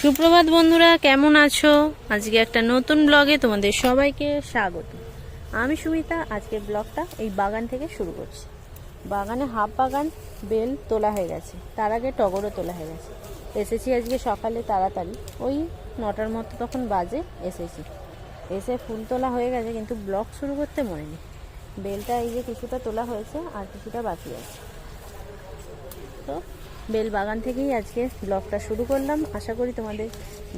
সুপ্রভাত বন্ধুরা, কেমন আছো? আজকে একটা নতুন ব্লগে তোমাদের সবাইকে স্বাগত। আমি সুমিতা, আজকের ব্লগটা এই বাগান থেকে শুরু করছি। বাগানে হাফ বাগান বেল তোলা হয়ে গেছে, তার আগে টগরও তোলা হয়ে গেছে। এসেছি আজকে সকালে তাড়াতাড়ি, ওই নটার মতো তখন বাজে এসেছি। এসে ফুল তোলা হয়ে গেছে, কিন্তু ব্লগ শুরু করতে মনে নেই। বেলটা এই যে কিছুটা তোলা হয়েছে, আর কিছুটা বাকি আছে। তো বেল বাগান থেকেই আজকে ব্লগটা শুরু করলাম। আশা করি তোমাদের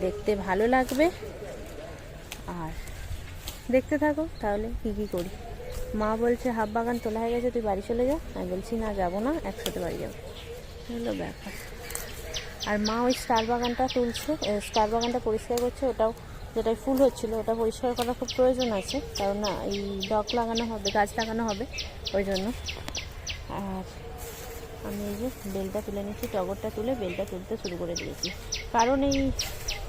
দেখতে ভালো লাগবে। আর দেখতে থাকো, তাহলে কি কি করি। মা বলছে, হাফ বাগান তোলা হয়ে গেছে, তুই বাড়ি চলে যা। আমি বলছি, না, যাব না, একসাথে বাড়ি যাব। হলো ব্যাপার। আর মা ওই স্টার বাগানটা তুলছে স্টার বাগানটা পরিষ্কার করছে, ওটাও যেটাই ফুল হচ্ছিল, ওটা পরিষ্কার করা খুব প্রয়োজন আছে, কারণ না, এই ডগ লাগানো হবে, গাছ লাগানো হবে, ওই জন্য। আর আমি এই যে বেলটা তুলে নিচ্ছি, টগরটা তুলে বেলটা তুলতে শুরু করে দিয়েছি। কারণ এই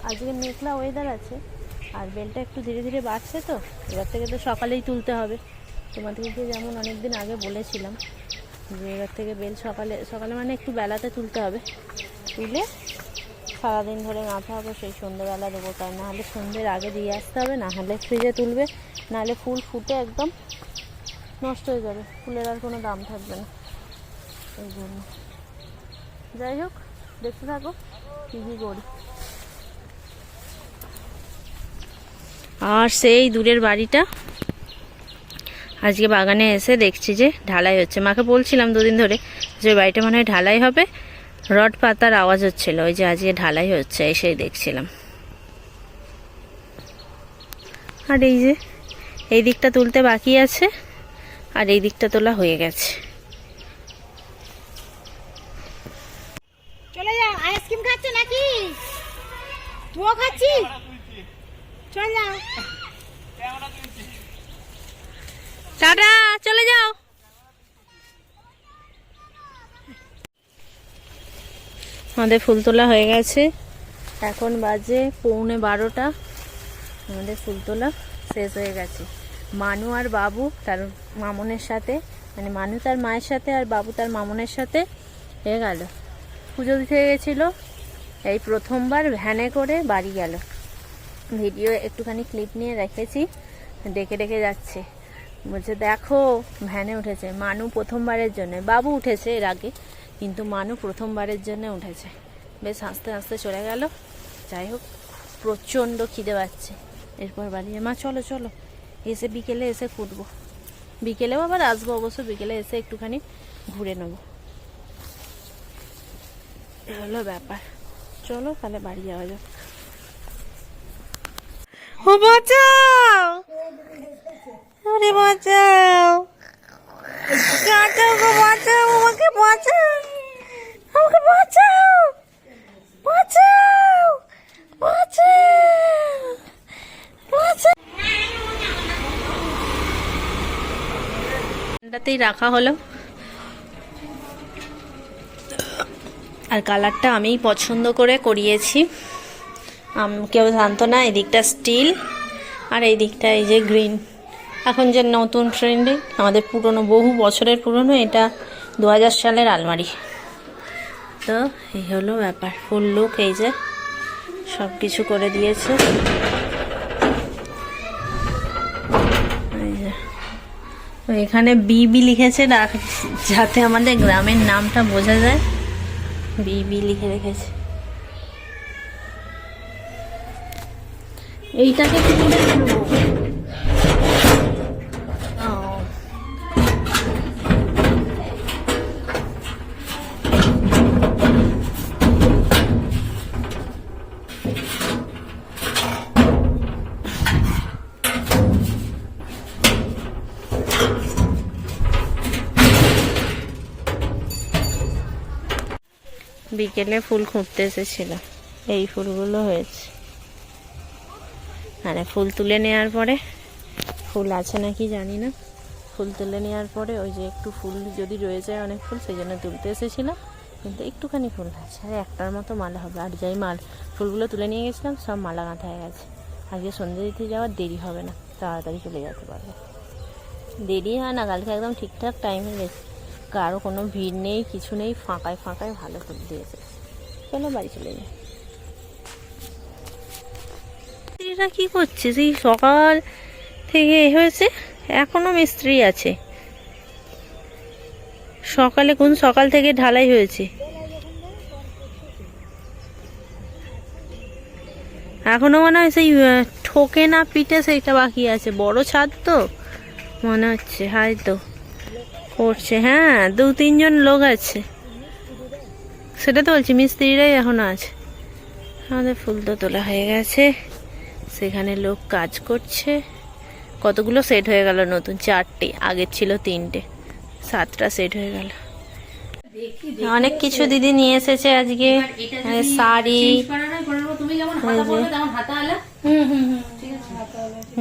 আজকে মেঘলা ওয়েদার আছে, আর বেলটা একটু ধীরে ধীরে বাড়ছে তো, এবার থেকে তো সকালেই তুলতে হবে। তোমাদেরকে যেমন অনেক দিন আগে বলেছিলাম যে এবার থেকে বেল সকালে সকালে মানে একটু বেলাতে তুলতে হবে। তুলে সারাদিন ধরে মাথা হবে সেই সন্ধ্যেবেলা দেবো তার না হলে সন্ধ্যের আগে দিয়ে আসতে হবে না হলে ফ্রিজে তুলবে, নাহলে ফুল ফুটে একদম নষ্ট হয়ে যাবে। ফুলের আর কোনো দাম থাকবে না। যাই হোক, দেখতে থাকো কী করি। আর সেই দূরের বাড়িটা। আজকে বাগানে এসে দেখছি যে ঢালাই হচ্ছে। মাকে বলছিলাম দুদিন ধরে যে বাড়িটা মনে হয় ঢালাই হবে। রড পাতার আওয়াজ হচ্ছিল, ওই যে আজকে ঢালাই হচ্ছে, এসেই দেখছিলাম। আর এই যে, এই দিকটা তুলতে বাকি আছে, আর এই দিকটা তোলা হয়ে গেছে চলে যাও আইসক্রিম খাচ্ছে নাকি? তুইও খাচ্ছি চল যাও টাটা, চলে যাও। আমাদের ফুল তোলা হয়ে গেছে। এখন বাজে পৌনে বারোটা। আমাদের ফুল তোলা শেষ হয়ে গেছে। মানু আর বাবু তার মামনের সাথে মানে মানু তার মায়ের সাথে আর বাবু তার মামনের সাথে হয়ে গেল। পুজো দিতে গেছিল। এই প্রথমবার ভ্যানে করে বাড়ি গেল। ভিডিও একটুখানি ক্লিপ নিয়ে রেখেছি ডেকে ডেকে যাচ্ছে। বলছে, দেখো, ভ্যানে উঠেছে। মানু প্রথমবারের জন্য। বাবু উঠেছে এর আগে, কিন্তু মানু প্রথমবারের জন্য উঠেছে। বেশ হাসতে হাসতে চলে গেল। যাই হোক, প্রচণ্ড খিদে পাচ্ছে। এরপর বাড়ি মা, চলো চলো। এসে বিকেলে এসে ফুটবো। বিকেলেও আবার আসব অবশ্য, বিকেলে এসে একটুখানি ঘুরে নেব। হলো ব্যাপার। চলো তাহলে বাড়ি যাওয়া যাক। ও, বাঁচাও! আরে, বাঁচাও! বাঁচাও গো বাঁচাও, আমাকে বাঁচাও! আমাকে বাঁচাও! বাঁচাও! বাঁচাও! বাঁচাও! এটাতেই রাখা হলো। আর কালারটা আমিই পছন্দ করে করিয়েছি। আম- কেউ জানতো না, এই দিকটা স্টিল, আর এই দিকটা এই যে গ্রিন। এখন যে নতুন ট্রেন্ডে, আমাদের পুরনো, বহু বছরের পুরনো, এটা দু হাজার সালের আলমারি। তো এই হলো ব্যাপার, ফুল লুক, এই যে সব কিছু করে দিয়েছে। এখানে বিবি লিখেছে যাতে আমাদের গ্রামের নামটা বোঝা যায়। বিবি লিখে রেখেছে। এইটাকে কি করে বিকেলে ফুল খুঁড়তে এসেছিল এই ফুলগুলো হয়েছে। মানে ফুল তুলে নেওয়ার পরে ফুল আছে নাকি জানি না। ফুল তুলে নেওয়ার পরে ওই যে একটু ফুল যদি রয়ে যায় অনেক ফুল, সেই জন্য তুলতে এসেছিলাম। কিন্তু একটুখানি ফুল আছে। আর একটার মতো মালা হবে। আর যাই মাল, ফুলগুলো তুলে নিয়ে গেছিলাম, সব মালা গাঁথা হয়ে গেছে। আজকে সন্ধ্যে দিতে যাওয়ার দেরি হবে না। তাড়াতাড়ি চলে যেতে পারব। দেরি হয় না, কালকে একদম ঠিকঠাক টাইমে গেছি। কারও কোনো ভিড় নেই, কিছু নেই, ফাঁকায় ফাঁকায় ভালো ফুল দিয়েছে। চলো বাড়ি চলে যাই। মিস্ত্রিরা কি করছে? সেই সকাল থেকে হয়েছে, এখনও মিস্ত্রি আছে। সকালে কোন সকাল থেকে ঢালাই হয়েছে? এখনও মনে হয় সেই ঠোকে না পিঠে সেইটা বাকি আছে। বড় ছাদ তো? মনে হচ্ছে হয়তো করছে হ্যাঁ দু তিনজন লোক আছে। সেটা তো বলছি মিস্ত্রিরাই এখনও আছে। আমাদের ফুল তো তোলা হয়ে গেছে। সেখানে লোক কাজ করছে। কতগুলো সেট হয়ে গেল নতুন? চারটে আগের ছিল তিনটে। সাতটা সেট হয়ে গেল। অনেক কিছু দিদি নিয়ে এসেছে আজকে। শাড়ি।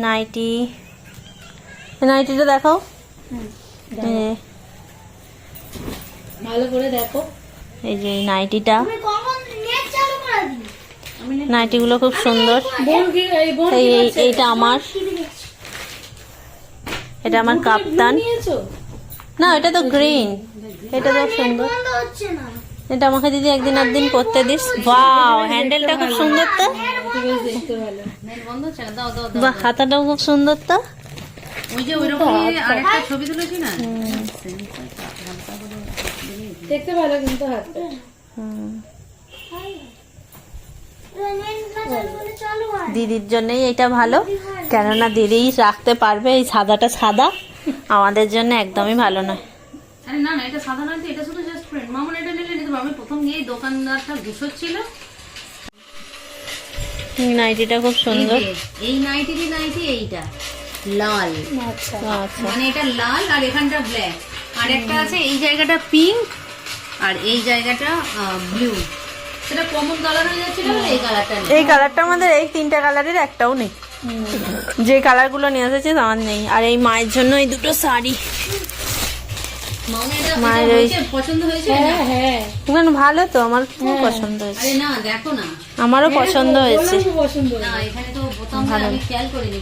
নাইটি। নাইটিটা দেখাও। ভালো করে দেখো। এই যে নাইটিটা। নাইটিগুলো খুব সুন্দর। এইটা আমার। এটা আমার কাপ্তান। না এটা তো গ্রিন। এটা তো সুন্দর। বন্ধ হচ্ছে না। এটা আমাকে দিদি একদিন একদিন পরতে দিস। ওয়াও হ্যান্ডেলটা খুব সুন্দর তো। বাহ হাতাটাও খুব সুন্দর তো। ওই যে ওইরকম আরেকটা ছবি তুলেছি না? দেখতে ভালো কিন্তু দিদির জন্যই এটা ভালো। কেননা দিদি রাখতে পারবে এই সাদাটা সাদা। আমাদের জন্য একদমই ভালো নয়। আরে না না এটা সাদা নয় এটা শুধু জাস্ট ফ্রেন্ড মামুন এটা নিলে নিতে আমি প্রথম গিয়ে দোকানদারটা গুছোচ্ছিল নাইটিটা খুব সুন্দর। এই নাইটি এইটা। লাল। আচ্ছা। মানে এটা লাল আর এখানটা ব্ল্যাক আর একটা আছে এই জায়গাটা পিঙ্ক আর এই জায়গাটা ব্লু সেটা কমন কালার হয়ে যাচ্ছিল বলে এই কালারটা এই কালারটা আমাদের এই তিনটা কালারের একটাও নেই। যে কালারগুলো নিয়ে এসেছে আমার নেই। আর এই মায়ের জন্য এই দুটো শাড়ি। মায়ের এটা ওই- পছন্দ হয়েছে হ্যাঁ ভালো তো আমার খুব পছন্দ হয়েছে। না দেখো না। আমারও পছন্দ হয়েছে। না এখানে তো বোতাম আমি খেয়াল করিনি।